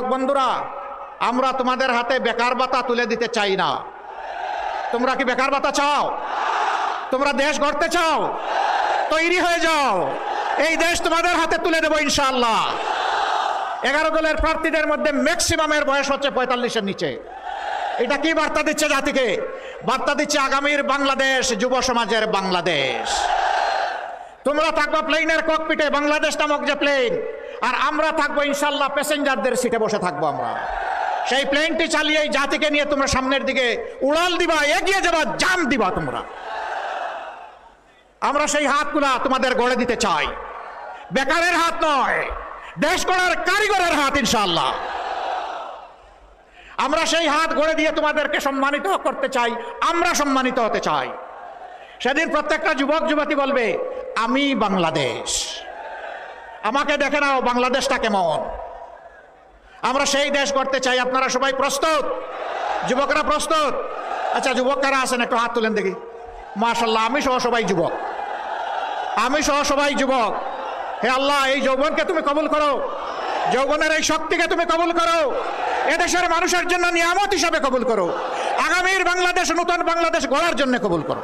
যুবক বন্ধুরা, আমরা তোমাদের হাতে বেকার ভাতা তুলে দিতে চাই না। তোমরা কি বেকার ভাতা চাও? তোমরা দেশ গড়তে চাও? তৈরি হয়ে যাও। এই দেশ তোমাদের হাতে তুলে দেবো ইনশাল্লাহ এগারো দলের প্রার্থীদের মধ্যে ম্যাক্সিমামের বয়স হচ্ছে পঁয়তাল্লিশের নিচে। এটা কি বার্তা দিচ্ছে জাতিকে? বার্তা দিচ্ছে আগামীর বাংলাদেশ, যুব সমাজের বাংলাদেশ। তোমরা থাকবা প্লেনের ককপিটে বাংলাদেশ নামক যে প্লেন আর আমরা থাকব ইনশাল্লাহ প্যাসেঞ্জারদের সিটে বসে থাকব আমরা। সেই প্লেনটি চালিয়ে জাতিকে নিয়ে তোমরা সামনের দিকে উড়াল দিবা, এগিয়ে যাবা জাম দিবা তোমরা। আমরা সেই হাতগুলা তোমাদের গড়ে দিতে চাই। বেকারের হাত নয়, দেশ গড়ার কারিগরের হাত ইনশাল্লাহ। আমরা সেই হাত গড়ে দিয়ে তোমাদেরকে সম্মানিত করতে চাই, আমরা সম্মানিত হতে চাই। সেদিন প্রত্যেকটা যুবক যুবতী বলবে, আমি বাংলাদেশ। আমাকে দেখে নাও বাংলাদেশটা কেমন আমরা সেই দেশ করতে চাই, আপনারা সবাই প্রস্তুত? যুবকরা প্রস্তুত? আচ্ছা যুবক কারা আছেন? একটু হাত তুলেন দেখি। মাশাল্লাহ আমি সহ সবাই যুবক। আমি সহ সবাই যুবক। হে আল্লাহ, এই যৌবনকে তুমি কবুল করো। যৌবনের এই শক্তিকে তুমি কবুল করো। এদেশের মানুষের জন্য নিয়ামত হিসাবে কবুল করো। আগামীর বাংলাদেশ, নতুন বাংলাদেশ গড়ার জন্য কবুল করো।